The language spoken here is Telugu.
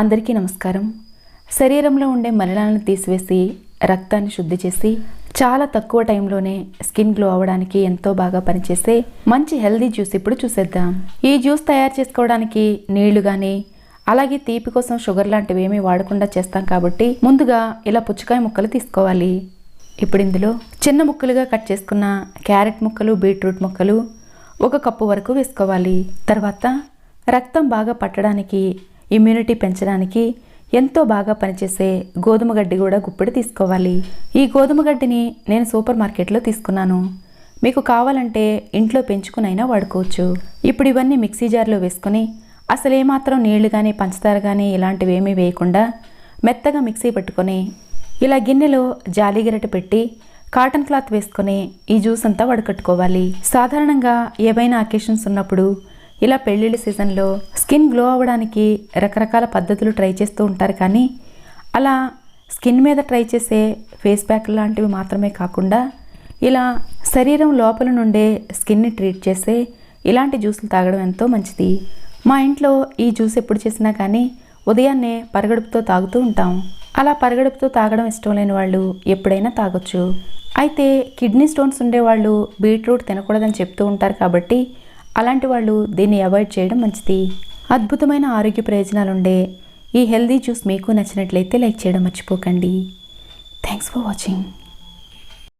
అందరికీ నమస్కారం. శరీరంలో ఉండే మలినాలను తీసివేసి రక్తాన్ని శుద్ధి చేసి చాలా తక్కువ టైంలోనే స్కిన్ గ్లో అవ్వడానికి ఎంతో బాగా పనిచేసే మంచి హెల్దీ జ్యూస్ ఇప్పుడు చూసేద్దాం. ఈ జ్యూస్ తయారు చేసుకోవడానికి నీళ్ళు కానీ అలాగే తీపి కోసం షుగర్ లాంటివి ఏమీ వాడకుండా చేస్తాం కాబట్టి ముందుగా ఇలా పుచ్చకాయ ముక్కలు తీసుకోవాలి. ఇప్పుడు ఇందులో చిన్న ముక్కలుగా కట్ చేసుకున్న క్యారెట్ ముక్కలు బీట్రూట్ ముక్కలు ఒక కప్పు వరకు వేసుకోవాలి. తర్వాత రక్తం బాగా పట్టడానికి ఇమ్యూనిటీ పెంచడానికి ఎంతో బాగా పనిచేసే గోధుమ గడ్డి కూడా గుప్పెడు తీసుకోవాలి. ఈ గోధుమ గడ్డిని నేను సూపర్ మార్కెట్లో తీసుకున్నాను. మీకు కావాలంటే ఇంట్లో పెంచుకునైనా వాడుకోవచ్చు. ఇప్పుడు ఇవన్నీ మిక్సీ జార్లో వేసుకొని అసలు ఏమాత్రం నీళ్ళు కానీ పంచదార కానీ ఇలాంటివి ఏమీ వేయకుండా మెత్తగా మిక్సీ పెట్టుకొని ఇలా గిన్నెలో జాలిగిరట పెట్టి కాటన్ క్లాత్ వేసుకొని ఈ జ్యూస్ అంతా వడకట్టుకోవాలి. సాధారణంగా ఏవైనా అకేషన్స్ ఉన్నప్పుడు ఇలా పెళ్ళిళ్ళ సీజన్లో స్కిన్ గ్లో అవ్వడానికి రకరకాల పద్ధతులు ట్రై చేస్తూ ఉంటారు కానీ అలా స్కిన్ మీద ట్రై చేసే ఫేస్ ప్యాక్ లాంటివి మాత్రమే కాకుండా ఇలా శరీరం లోపల నుండే స్కిన్ని ట్రీట్ చేసే ఇలాంటి జ్యూసులు తాగడం ఎంతో మంచిది. మా ఇంట్లో ఈ జ్యూస్ ఎప్పుడు చేసినా కానీ ఉదయాన్నే పరగడుపుతో తాగుతూ ఉంటాం. అలా పరగడుపుతో తాగడం ఇష్టం లేని వాళ్ళు ఎప్పుడైనా తాగొచ్చు. అయితే కిడ్నీ స్టోన్స్ ఉండేవాళ్ళు బీట్రూట్ తినకూడదని చెప్తూ ఉంటారు కాబట్టి అలాంటి వాళ్ళు దీన్ని అవాయిడ్ చేయడం మంచిది. అద్భుతమైన ఆరోగ్య ప్రయోజనాలు ఉండే ఈ హెల్దీ జ్యూస్ మీకు నచ్చినట్లయితే లైక్ చేయడం మర్చిపోకండి. Thanks for watching.